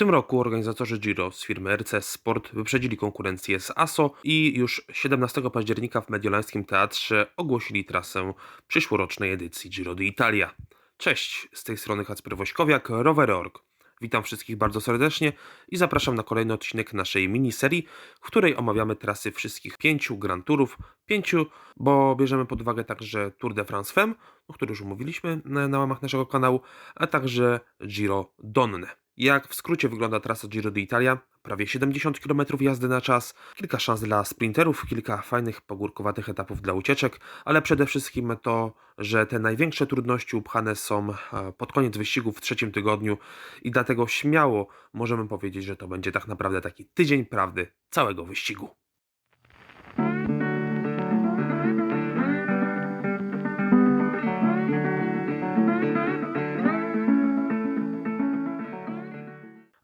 tym roku organizatorzy Giro z firmy RC Sport wyprzedzili konkurencję z ASO i już 17 października w Mediolańskim Teatrze ogłosili trasę przyszłorocznej edycji Giro d'Italia. Cześć, z tej strony Kacper Wośkowiak, Rower.org. Witam wszystkich bardzo serdecznie i zapraszam na kolejny odcinek naszej miniserii, w której omawiamy trasy wszystkich pięciu Grand Tourów, pięciu, bo bierzemy pod uwagę także Tour de France Femme, o którym już mówiliśmy na, na łamach naszego kanału, a także Giro Donne. Jak w skrócie wygląda trasa Giro d'Italia? Prawie 70 km jazdy na czas, kilka szans dla sprinterów, kilka fajnych pogórkowatych etapów dla ucieczek, ale przede wszystkim to, że te największe trudności upchane są e, pod koniec wyścigu w trzecim tygodniu i dlatego śmiało możemy powiedzieć, że to będzie tak naprawdę taki tydzień prawdy całego wyścigu.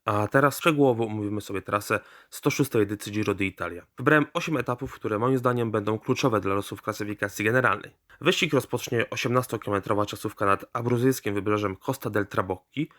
A teraz szczegółowo omówimy sobie trasę 106 edycji Giro d'Italia. Wybrałem 8 etapów, które moim zdaniem będą kluczowe dla losów klasyfikacji generalnej. Wyścig rozpocznie 18-kilometrowa czasówka nad abruzyjskim wybrzeżem Costa del Trabocchi.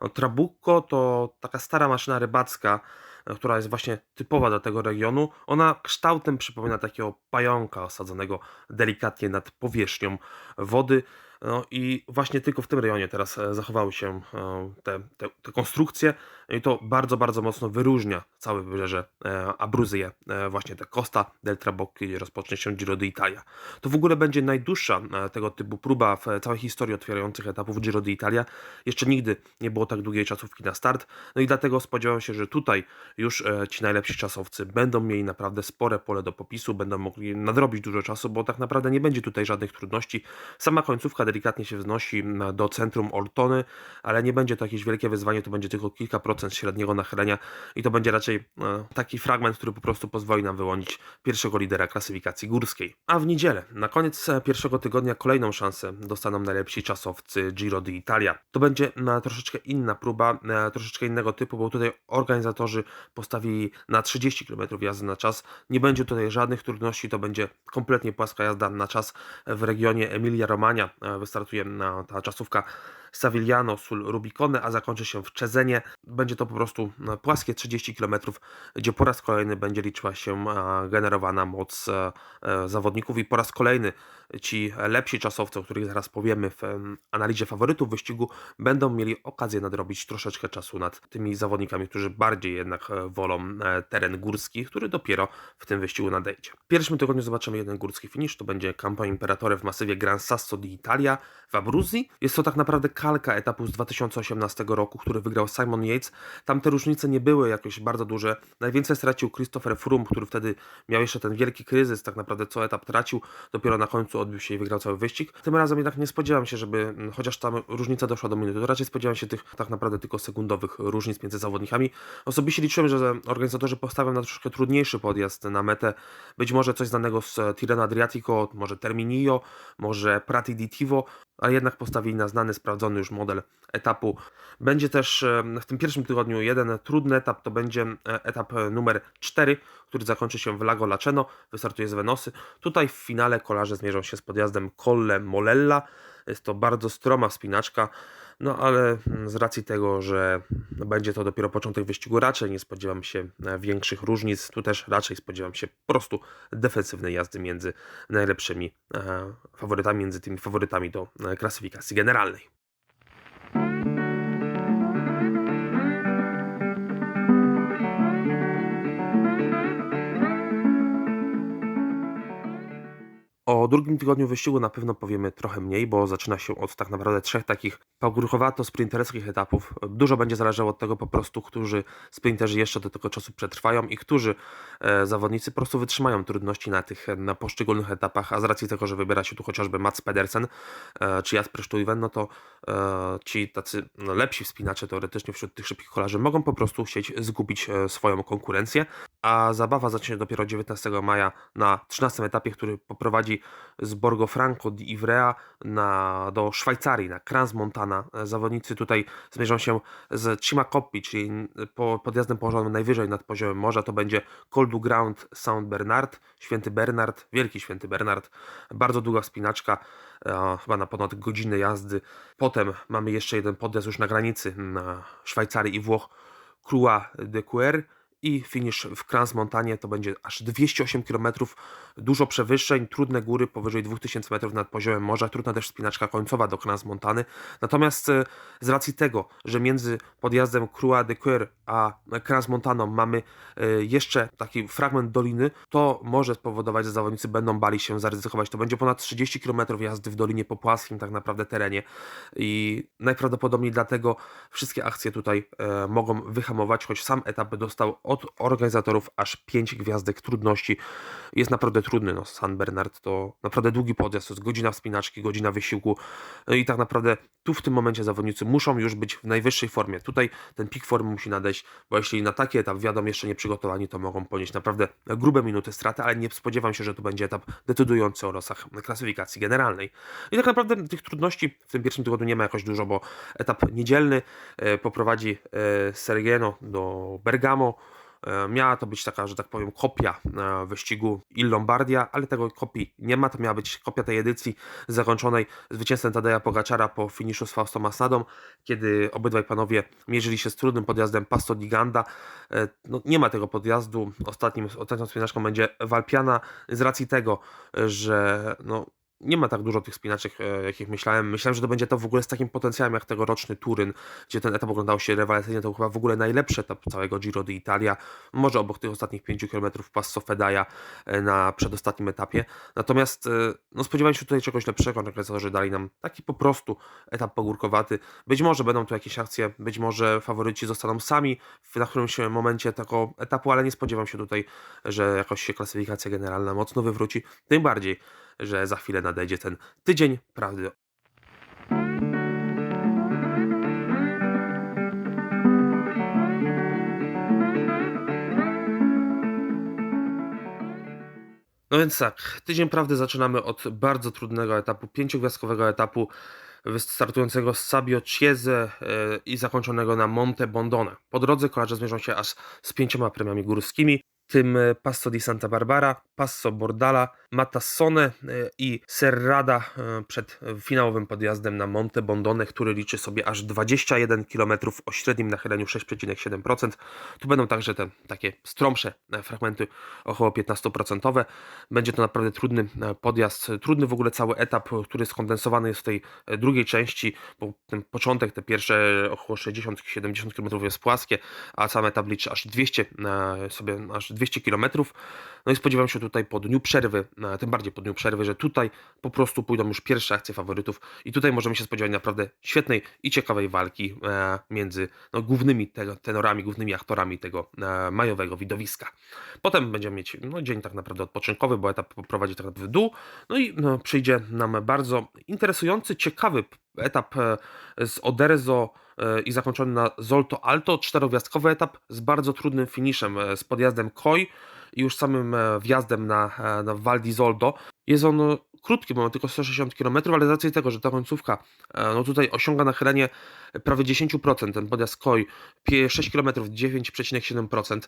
No, Trabucco to taka stara maszyna rybacka, e, która jest właśnie typowa dla tego regionu. Ona kształtem przypomina takiego pająka osadzonego delikatnie nad powierzchnią wody. No i właśnie tylko w tym rejonie teraz e, zachowały się e, te, te, te konstrukcje i to bardzo, bardzo mocno wyróżnia całe wybrzeże e, Abruzyje, właśnie te Costa del Trabocchi, rozpocznie się Giro d'Italia. To w ogóle będzie najdłuższa tego typu próba w całej historii otwierających etapów Giro d'Italia. Jeszcze nigdy nie było tak długiej czasówki na start, no i dlatego spodziewam się, że tutaj już ci najlepsi czasowcy będą mieli naprawdę spore pole do popisu, będą mogli nadrobić dużo czasu, bo tak naprawdę nie będzie tutaj żadnych trudności. Sama końcówka delikatnie się wznosi do centrum Oltony, ale nie będzie to jakieś wielkie wyzwanie, to będzie tylko kilka procent średniego nachylenia i to będzie raczej e, taki fragment, który po prostu pozwoli nam wyłonić pierwszego lidera klasyfikacji górskiej. A w niedzielę, na koniec e, pierwszego tygodnia kolejną szansę dostaną najlepsi czasowcy Giro d'Italia. To będzie na troszeczkę inna próba, e, troszeczkę innego typu, bo tutaj organizatorzy postawili na 30 km jazdy na czas. Nie będzie tutaj żadnych trudności, to będzie kompletnie płaska jazda na czas w regionie Emilia-Romagna wystartuje ta czasówka Savigliano sul Rubicone, a zakończy się w Czezenie. Będzie to po prostu e, płaskie 30 km, gdzie po raz kolejny będzie liczyła się e, generowana moc e, zawodników i po raz kolejny ci lepsi czasowcy, o których zaraz powiemy w analizie faworytów wyścigu, będą mieli okazję nadrobić troszeczkę czasu nad tymi zawodnikami, którzy bardziej jednak wolą teren górski, który dopiero w tym wyścigu nadejdzie. W pierwszym tygodniu zobaczymy jeden górski finisz, to będzie Campo Imperatore w masywie Gran Sasso d'Italia w Abruzji. Jest to tak naprawdę kalka etapu z 2018 roku, który wygrał Simon Yates. Tam te różnice nie były jakoś bardzo duże. Najwięcej stracił Christopher Froome, który wtedy miał jeszcze ten wielki kryzys, tak naprawdę co etap tracił. Dopiero na końcu odbił się i wygrał cały wyścig. Tym razem jednak nie spodziewam się, żeby mm, chociaż tam różnica doszła do minuty, to raczej spodziewam się tych tak naprawdę tylko sekundowych różnic między zawodnikami. Osobiście liczyłem, że organizatorzy postawią na troszkę trudniejszy podjazd na metę. Być może coś znanego z Tirreno Adriatico, może Terminio, może Prati di Tivo, ale jednak postawili na znany, sprawdzony już model etapu. Będzie też w tym pierwszym tygodniu jeden trudny etap, to będzie e, etap numer 4, który zakończy się w Lago Laceno, wystartuje z Venosy. Tutaj w finale kolarze zmierzą się z podjazdem Colle Molella. Jest to bardzo stroma wspinaczka, no ale mm, z racji tego, że będzie to dopiero początek wyścigu, raczej nie spodziewam się e, większych różnic. Tu też raczej spodziewam się po prostu defensywnej jazdy między najlepszymi e, faworytami, między tymi faworytami do e, klasyfikacji generalnej. O drugim tygodniu wyścigu na pewno powiemy trochę mniej, bo zaczyna się od tak naprawdę trzech takich pogórkowato-sprinterskich etapów. Dużo będzie zależało od tego po prostu, którzy sprinterzy jeszcze do tego czasu przetrwają i którzy e, zawodnicy po prostu wytrzymają trudności na tych na poszczególnych etapach, a z racji tego, że wybiera się tu chociażby Mats Pedersen e, czy Jasper Stuyven, no to e, ci tacy no, lepsi wspinacze teoretycznie wśród tych szybkich kolarzy mogą po prostu chcieć zgubić swoją konkurencję, a zabawa zacznie dopiero 19 maja na 13 etapie, który poprowadzi z Borgo Franco di Ivrea na, do Szwajcarii, na Crans Montana. Zawodnicy tutaj zmierzą się z Cimacoppi, czyli po, podjazdem położonym najwyżej nad poziomem morza. To będzie Col du Ground Saint Bernard, Święty Bernard, Wielki Święty Bernard. Bardzo długa wspinaczka, e, chyba na ponad godzinę jazdy. Potem mamy jeszcze jeden podjazd już na granicy na Szwajcarii i Włoch, Croix de Cuer i finish w Crans-Montanie to będzie aż 208 km, dużo przewyższeń, trudne góry powyżej 2000 metrów nad poziomem morza, trudna też wspinaczka końcowa do Crans-Montany. Natomiast e, z racji tego, że między podjazdem Croix de Cuer a Crans-Montaną mamy e, jeszcze taki fragment doliny, to może spowodować, że zawodnicy będą bali się zaryzykować. To będzie ponad 30 km jazdy w dolinie po płaskim tak naprawdę terenie i najprawdopodobniej dlatego wszystkie akcje tutaj e, mogą wyhamować, choć sam etap dostał od organizatorów aż 5 gwiazdek trudności. Jest naprawdę trudny. No, San Bernard to naprawdę długi podjazd, to jest godzina wspinaczki, godzina wysiłku no i tak naprawdę tu w tym momencie zawodnicy muszą już być w najwyższej formie. Tutaj ten pik formy musi nadejść, bo jeśli na taki etap wiadomo jeszcze nie przygotowani, to mogą ponieść naprawdę grube minuty straty, ale nie spodziewam się, że to będzie etap decydujący o losach klasyfikacji generalnej. I tak naprawdę tych trudności w tym pierwszym tygodniu nie ma jakoś dużo, bo etap niedzielny e, poprowadzi e, Sergieno do Bergamo, Miała to być taka, że tak powiem, kopia e, wyścigu Il Lombardia, ale tego kopii nie ma. To miała być kopia tej edycji zakończonej zwycięstwem Tadeja Pogaczara po finiszu z Fausto Masnadą, kiedy obydwaj panowie mierzyli się z trudnym podjazdem Pasto di Ganda. E, No, nie ma tego podjazdu. Ostatnim, ostatnią spinaczką będzie Walpiana z racji tego, że no, nie ma tak dużo tych spinaczek, e, jakich myślałem. Myślałem, że to będzie to w ogóle z takim potencjałem jak tegoroczny Turyn, gdzie ten etap oglądał się rewelacyjnie. To był chyba w ogóle najlepszy etap całego Giro d'Italia. Może obok tych ostatnich 5 km Passo Fedaja e, na przedostatnim etapie. Natomiast e, no, spodziewałem się tutaj czegoś lepszego. Organizatorzy dali nam taki po prostu etap pogórkowaty. Być może będą tu jakieś akcje, być może faworyci zostaną sami w na którymś momencie tego etapu, ale nie spodziewam się tutaj, że jakoś się klasyfikacja generalna mocno wywróci. Tym bardziej, że za chwilę nadejdzie ten tydzień prawdy. No więc tak, tydzień prawdy zaczynamy od bardzo trudnego etapu, pięciogwiazdkowego etapu startującego z Sabio Cieze e, i zakończonego na Monte Bondone. Po drodze kolarze zmierzą się aż z pięcioma premiami górskimi tym e, Passo di Santa Barbara, Passo Bordala, Matassone e, i Serrada e, przed finałowym podjazdem na Monte Bondone, który liczy sobie aż 21 km o średnim nachyleniu 6,7%. Tu będą także te takie stromsze fragmenty około 15%. Będzie to naprawdę trudny podjazd, trudny w ogóle cały etap, który skondensowany jest w tej drugiej części, bo ten początek, te pierwsze około 60-70 km jest płaskie, a sam etap liczy aż 200 sobie aż 200 km. No i spodziewam się tutaj po dniu przerwy, e, tym bardziej po dniu przerwy, że tutaj po prostu pójdą już pierwsze akcje faworytów i tutaj możemy się spodziewać naprawdę świetnej i ciekawej walki e, między no, głównymi tenorami, głównymi aktorami tego e, majowego widowiska. Potem będziemy mieć no, dzień tak naprawdę odpoczynkowy, bo etap prowadzi tak naprawdę w dół, no i no, przyjdzie nam bardzo interesujący, ciekawy etap z Oderzo i zakończony na Zolto Alto, czterogwiazdkowy etap z bardzo trudnym finiszem, z podjazdem Koi i już samym e, wjazdem na, e, na Val di Zoldo. Jest on e, krótki, bo ma tylko 160 km, ale z racji tego, że ta końcówka no tutaj osiąga nachylenie prawie 10%, ten podjazd Koi 6 km 9,7%,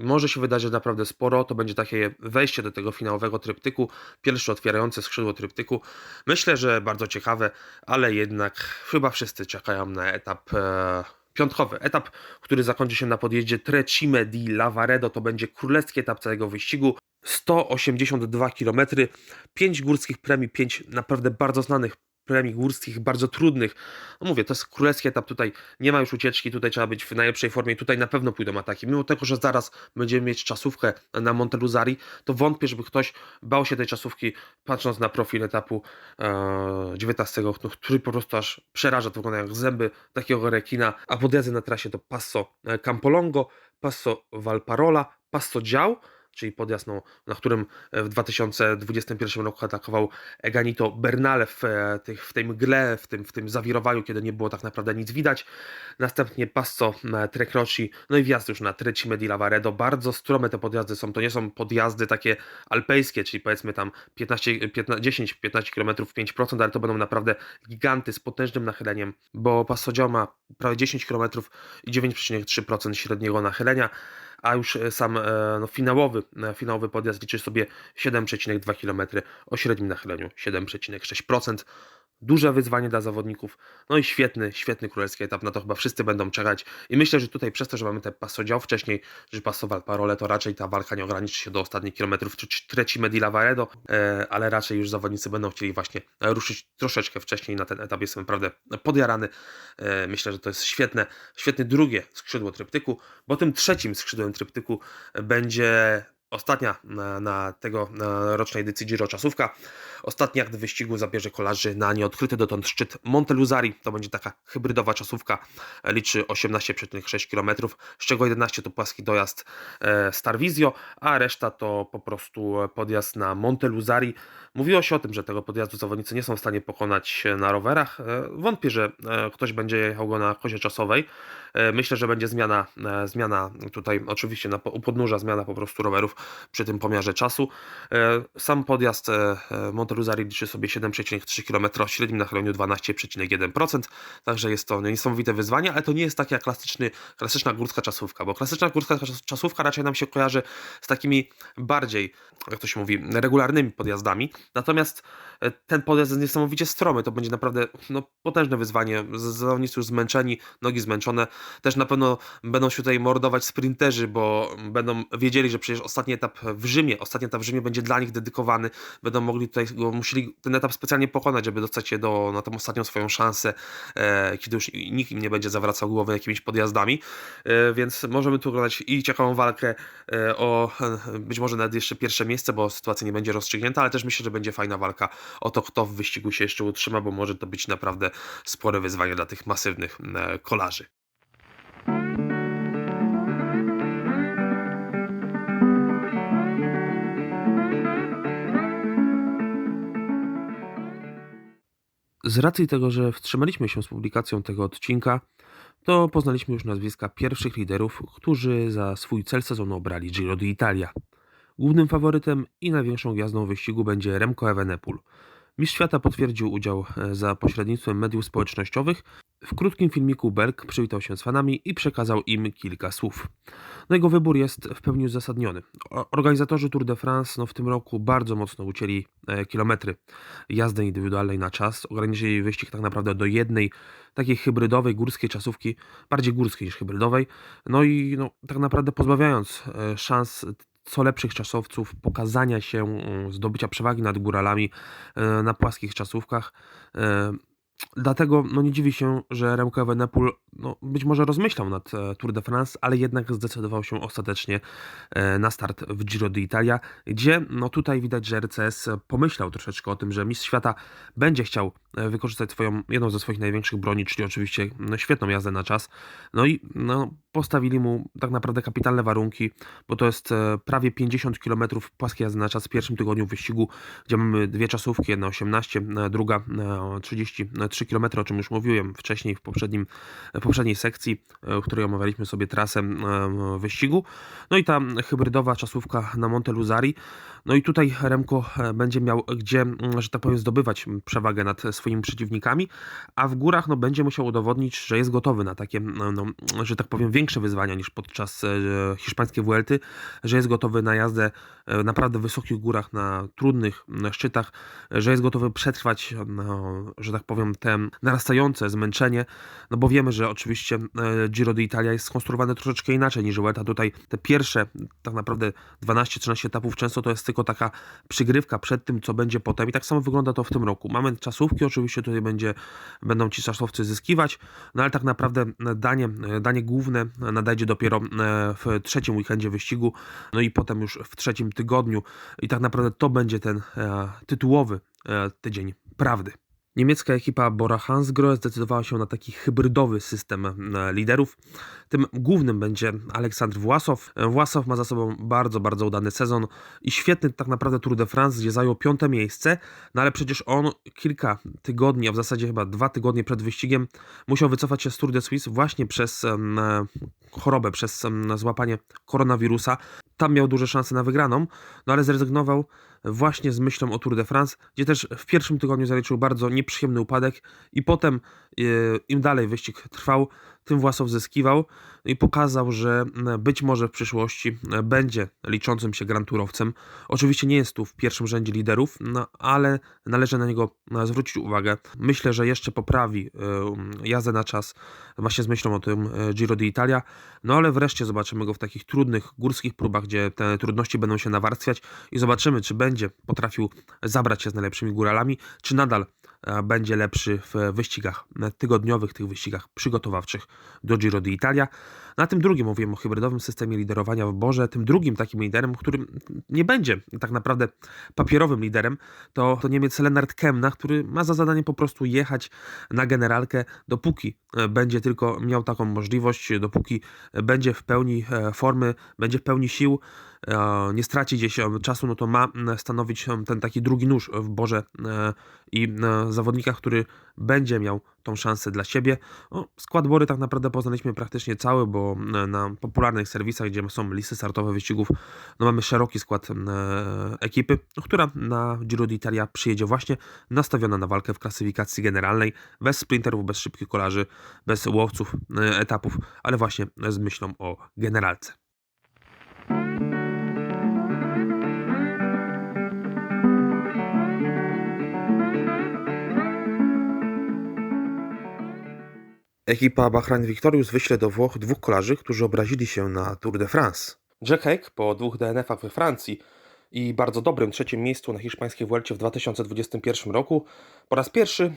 może się wydarzyć naprawdę sporo, to będzie takie wejście do tego finałowego tryptyku, pierwsze otwierające skrzydło tryptyku. Myślę, że bardzo ciekawe, ale jednak chyba wszyscy czekają na etap piątkowy etap, który zakończy się na podjeździe Trecime di Lavaredo. To będzie królewski etap całego wyścigu. 182 km, 5 górskich premii, 5 naprawdę bardzo znanych premii górskich, bardzo trudnych. No mówię, to jest królewski etap, tutaj nie ma już ucieczki, tutaj trzeba być w najlepszej formie tutaj na pewno pójdą ataki. Mimo tego, że zaraz będziemy mieć czasówkę na Monteluzari, to wątpię, żeby ktoś bał się tej czasówki, patrząc na profil etapu e, 19, no, który po prostu aż przeraża, to wygląda jak zęby takiego rekina, a podjazdy na trasie to Passo Campolongo, Passo Valparola, Passo Dział, czyli podjazd, no, na którym e, w 2021 roku atakował Eganito Bernale w, e, tych, w tej mgle, w tym, w tym zawirowaniu, kiedy nie było tak naprawdę nic widać. Następnie Passo e, Trecroci, no i wjazd już na Trecime di Lavaredo. Bardzo strome te podjazdy są, to nie są podjazdy takie alpejskie, czyli powiedzmy tam 15, 15, 10-15 km 5%, ale to będą naprawdę giganty z potężnym nachyleniem, bo Passo ma prawie 10 km i 9,3% średniego nachylenia a już e, sam e, no, finałowy, e, finałowy podjazd liczy sobie 7,2 km o średnim nachyleniu 7,6%. Duże wyzwanie dla zawodników. No i świetny, świetny królewski etap, na to chyba wszyscy będą czekać. I myślę, że tutaj przez to, że mamy ten pasodział wcześniej, że pasował parole, to raczej ta walka nie ograniczy się do ostatnich kilometrów Treci Medila Varedo, e, ale raczej już zawodnicy będą chcieli właśnie ruszyć troszeczkę wcześniej na ten etap. Jestem naprawdę podjarany. E, myślę, że to jest świetne, świetne drugie skrzydło tryptyku, bo tym trzecim skrzydłem tryptyku będzie Ostatnia na, na tego na rocznej edycji Giro czasówka. Ostatni akt wyścigu zabierze kolarzy na nieodkryty dotąd szczyt Monteluzari. To będzie taka hybrydowa czasówka. Liczy 18,6 km, z czego 11 to płaski dojazd e, Starvizio, a reszta to po prostu podjazd na Monteluzari. Mówiło się o tym, że tego podjazdu zawodnicy nie są w stanie pokonać na rowerach. E, wątpię, że e, ktoś będzie jechał go na kozie czasowej. E, myślę, że będzie zmiana, zmiana tutaj oczywiście na, u podnóża zmiana po prostu rowerów przy tym pomiarze czasu. Sam podjazd Monteluzari liczy sobie 7,3 km o średnim nachyleniu 12,1%, także jest to niesamowite wyzwanie, ale to nie jest taka klasyczny, klasyczna górska czasówka, bo klasyczna górska czasówka raczej nam się kojarzy z takimi bardziej, jak to się mówi, regularnymi podjazdami, Natomiast e, ten podjazd jest niesamowicie stromy. To będzie naprawdę no, potężne wyzwanie. Zawodnicy już zmęczeni, nogi zmęczone. Też na pewno będą się tutaj mordować sprinterzy, bo będą wiedzieli, że przecież ostatni etap w Rzymie, ostatni etap w Rzymie będzie dla nich dedykowany. Będą mogli tutaj, musieli ten etap specjalnie pokonać, żeby dostać się do, na tą ostatnią swoją szansę, e, kiedy już nikt im nie będzie zawracał głowy jakimiś podjazdami. E, więc możemy tu oglądać i ciekawą walkę e, o e, być może nawet jeszcze pierwsze miejsce, bo sytuacja nie będzie rozstrzygnięta, ale też myślę, że będzie fajna walka o to, kto w wyścigu się jeszcze utrzyma, bo może to być naprawdę spore wyzwanie dla tych masywnych e, kolarzy. Z racji tego, że wstrzymaliśmy się z publikacją tego odcinka, to poznaliśmy już nazwiska pierwszych liderów, którzy za swój cel sezonu obrali Giro d'Italia. Głównym faworytem i największą gwiazdą wyścigu będzie Remco Evenepoel. Mistrz świata potwierdził udział e, za pośrednictwem mediów społecznościowych. W krótkim filmiku Berg przywitał się z fanami i przekazał im kilka słów. No jego wybór jest w pełni uzasadniony. Organizatorzy Tour de France no, w tym roku bardzo mocno ucięli e, kilometry jazdy indywidualnej na czas. Ograniczyli wyścig tak naprawdę do jednej takiej hybrydowej, górskiej czasówki, bardziej górskiej niż hybrydowej. No i no, tak naprawdę pozbawiając e, szans co lepszych czasowców, pokazania się, mm, zdobycia przewagi nad góralami e, na płaskich czasówkach. E, Dlatego no nie dziwi się, że Remco Evenepoel no, być może rozmyślał nad e, Tour de France, ale jednak zdecydował się ostatecznie na start w Giro d'Italia, gdzie no tutaj widać, że RCS pomyślał troszeczkę o tym, że mistrz świata będzie chciał wykorzystać swoją, jedną ze swoich największych broni, czyli oczywiście no, świetną jazdę na czas. No i no, postawili mu tak naprawdę kapitalne warunki, bo to jest prawie 50 km płaskiej jazdy na czas w pierwszym tygodniu wyścigu, gdzie mamy dwie czasówki, jedna 18, druga 30 3 km, o czym już mówiłem wcześniej w, poprzednim, w poprzedniej sekcji, e, w której omawialiśmy sobie trasę e, wyścigu. No i ta hybrydowa czasówka na Monte Luzari. No i tutaj Remko e, będzie miał gdzie, że tak powiem, zdobywać przewagę nad swoimi przeciwnikami, a w górach no, będzie musiał udowodnić, że jest gotowy na takie, no, że tak powiem, większe wyzwania niż podczas hiszpańskiej Vuelty, że jest gotowy na jazdę na naprawdę wysokich górach, na trudnych szczytach, że jest gotowy przetrwać, no, że tak powiem, te narastające zmęczenie, no bo wiemy, że oczywiście e, Giro d'Italia jest skonstruowane troszeczkę inaczej niż Vuelta. Tutaj te pierwsze tak naprawdę 12-13 etapów często to jest tylko taka przygrywka przed tym, co będzie potem i tak samo wygląda to w tym roku. Mamy czasówki, oczywiście tutaj będzie, będą ci czasowcy zyskiwać, no ale tak naprawdę danie, danie główne nadejdzie dopiero e, w trzecim weekendzie wyścigu, no i potem już w trzecim tygodniu i tak naprawdę to będzie ten e, tytułowy tydzień prawdy. Niemiecka ekipa Bora Hansgrohe zdecydowała się na taki hybrydowy system e, liderów. Tym głównym będzie Aleksandr Własow. E, Własow ma za sobą bardzo, bardzo udany sezon i świetny tak naprawdę Tour de France, gdzie zajął piąte miejsce, no ale przecież on kilka tygodni, a w zasadzie chyba dwa tygodnie przed wyścigiem musiał wycofać się z Tour de Suisse właśnie przez e, chorobę, przez złapanie koronawirusa. Tam miał duże szanse na wygraną, no ale zrezygnował właśnie z myślą o Tour de France, gdzie też w pierwszym tygodniu zaliczył bardzo nieprzyjemny upadek i potem e, im dalej wyścig trwał, tym Własow zyskiwał i pokazał, że być może w przyszłości e, będzie liczącym się Grand Tourowcem. Oczywiście nie jest tu w pierwszym rzędzie liderów, no, ale należy na niego e, zwrócić uwagę. Myślę, że jeszcze poprawi e, jazdę na czas właśnie z myślą o tym Giro d'Italia, no ale wreszcie zobaczymy go w takich trudnych górskich próbach, gdzie te trudności będą się nawarstwiać i zobaczymy, czy będzie potrafił zabrać się z najlepszymi góralami, czy nadal będzie lepszy w wyścigach tygodniowych, tych wyścigach przygotowawczych do Giro d'Italia. Na tym drugim mówiłem o hybrydowym systemie liderowania w Borze, tym drugim takim liderem, którym nie będzie tak naprawdę papierowym liderem, to, to Niemiec Lennart Kemna, który ma za zadanie po prostu jechać na generalkę, dopóki e, będzie tylko miał taką możliwość, dopóki będzie w pełni e, formy, będzie w pełni sił, e, nie straci gdzieś e, czasu, no to ma stanowić e, ten taki drugi nóż w Borze e, i e, zawodnika, który będzie miał tą szansę dla siebie. No, skład Bory tak naprawdę poznaliśmy praktycznie cały, bo e, na popularnych serwisach, gdzie są listy startowe wyścigów, no mamy szeroki skład e, ekipy, która na Giro d'Italia przyjedzie właśnie nastawiona na walkę w klasyfikacji generalnej, bez sprinterów, bez szybkich kolarzy, bez łowców e, etapów, ale właśnie z myślą o generalce. Ekipa Bahrain Victorious wyśle do Włoch dwóch kolarzy, którzy obrazili się na Tour de France. Jack Haig po dwóch DNF-ach we Francji i bardzo dobrym trzecim miejscu na hiszpańskiej Vuelcie w 2021 roku po raz pierwszy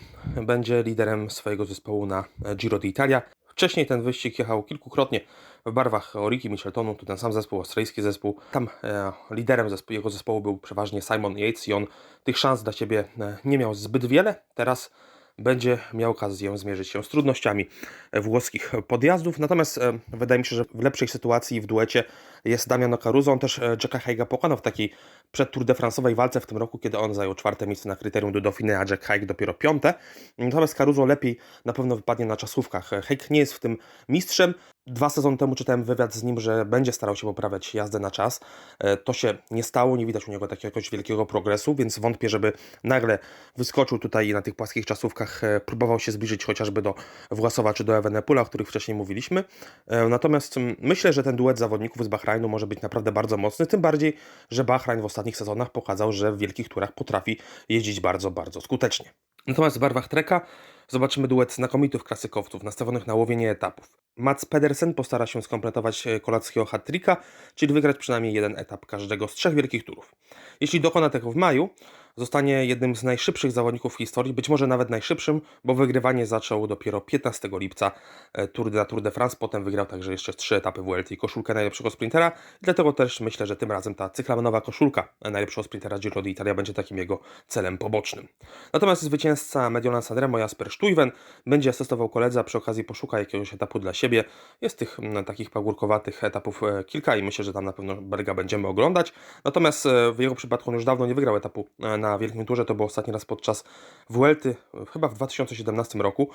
będzie liderem swojego zespołu na Giro d'Italia. Wcześniej ten wyścig jechał kilkukrotnie w barwach Oriki Micheltonu, to ten sam zespół, australijski zespół. Tam e, liderem zespołu, jego zespołu był przeważnie Simon Yates i on tych szans dla siebie e, nie miał zbyt wiele. Teraz będzie miał okazję zmierzyć się z trudnościami włoskich podjazdów. Natomiast e, wydaje mi się, że w lepszej sytuacji w duecie jest Damiano Caruso. On też e, Jacka Haiga pokonał w takiej przed Tour de France'owej walce w tym roku, kiedy on zajął czwarte miejsce na kryterium do Dauphine, a Jack Haig dopiero piąte. Natomiast Caruso lepiej na pewno wypadnie na czasówkach. Haig nie jest w tym mistrzem. Dwa sezony temu czytałem wywiad z nim, że będzie starał się poprawiać jazdę na czas. E, To się nie stało, nie widać u niego jakiegoś wielkiego progresu, więc wątpię, żeby nagle wyskoczył tutaj na tych płaskich czasówkach, e, próbował się zbliżyć chociażby do Własowa czy do Ewenepula, o których wcześniej mówiliśmy. E, Natomiast myślę, że ten duet zawodników z Bahrainu może być naprawdę bardzo mocny, tym bardziej, że Bahrain w ostatnich sezonach pokazał, że w wielkich turach potrafi jeździć bardzo, bardzo skutecznie. Natomiast w barwach treka zobaczymy duet znakomitych klasykowców nastawionych na łowienie etapów. Mats Pedersen postara się skompletować e, kolackiego hat-tricka, czyli wygrać przynajmniej jeden etap każdego z trzech wielkich turów. Jeśli dokona tego w maju, zostanie jednym z najszybszych zawodników w historii, być może nawet najszybszym, bo wygrywanie zaczął dopiero 15 lipca e, Tour de, Tour de France, potem wygrał także jeszcze trzy etapy WLT i koszulkę najlepszego sprintera, dlatego też myślę, że tym razem ta cyklamentowa koszulka najlepszego sprintera Giro d'Italia będzie takim jego celem pobocznym. Natomiast zwycięzca Mediolan Sanremo Jasper Stuyven będzie asystował koledze, a przy okazji poszuka jakiegoś etapu dla siebie. Jest tych takich pagórkowatych etapów e, kilka i myślę, że tam na pewno Berga będziemy oglądać. Natomiast e, w jego przypadku on już dawno nie wygrał etapu e, na Wielkim Turze, to było ostatni raz podczas Vuelty, chyba w 2017 roku.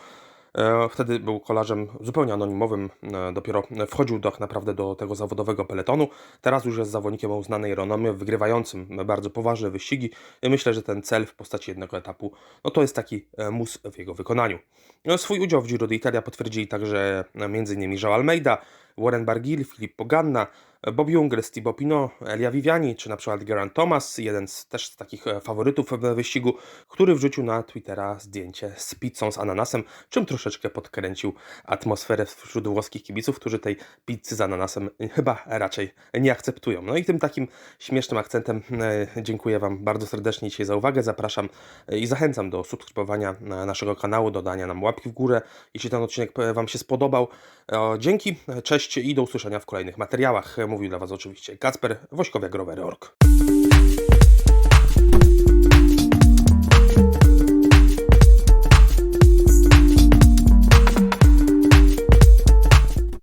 E, Wtedy był kolarzem zupełnie anonimowym, e, dopiero wchodził tak naprawdę do tego zawodowego peletonu. Teraz już jest zawodnikiem o uznanej renomie, wygrywającym bardzo poważne wyścigi. Myślę, że ten cel w postaci jednego etapu, no to jest taki e, mus w jego wykonaniu. Swój udział w Giro d'Italia potwierdzili także m.in. João Almeida, Warren Barguil, Filippo Ganna, Bob Jungels, Thibaut Pinot, Elia Viviani, czy na przykład Geraint Thomas, jeden z też z takich e, faworytów w wyścigu, który wrzucił na Twittera zdjęcie z pizzą z ananasem, czym troszeczkę podkręcił atmosferę wśród włoskich kibiców, którzy tej pizzy z ananasem chyba raczej nie akceptują. No i tym takim śmiesznym akcentem e, dziękuję Wam bardzo serdecznie dzisiaj za uwagę, zapraszam e, i zachęcam do subskrybowania e, naszego kanału, dodania nam łapki w górę, jeśli ten odcinek e, Wam się spodobał. E, Dzięki, e, cześć i do usłyszenia w kolejnych materiałach. Mówił dla Was oczywiście Kacper, Wośkowiak Rowery.org.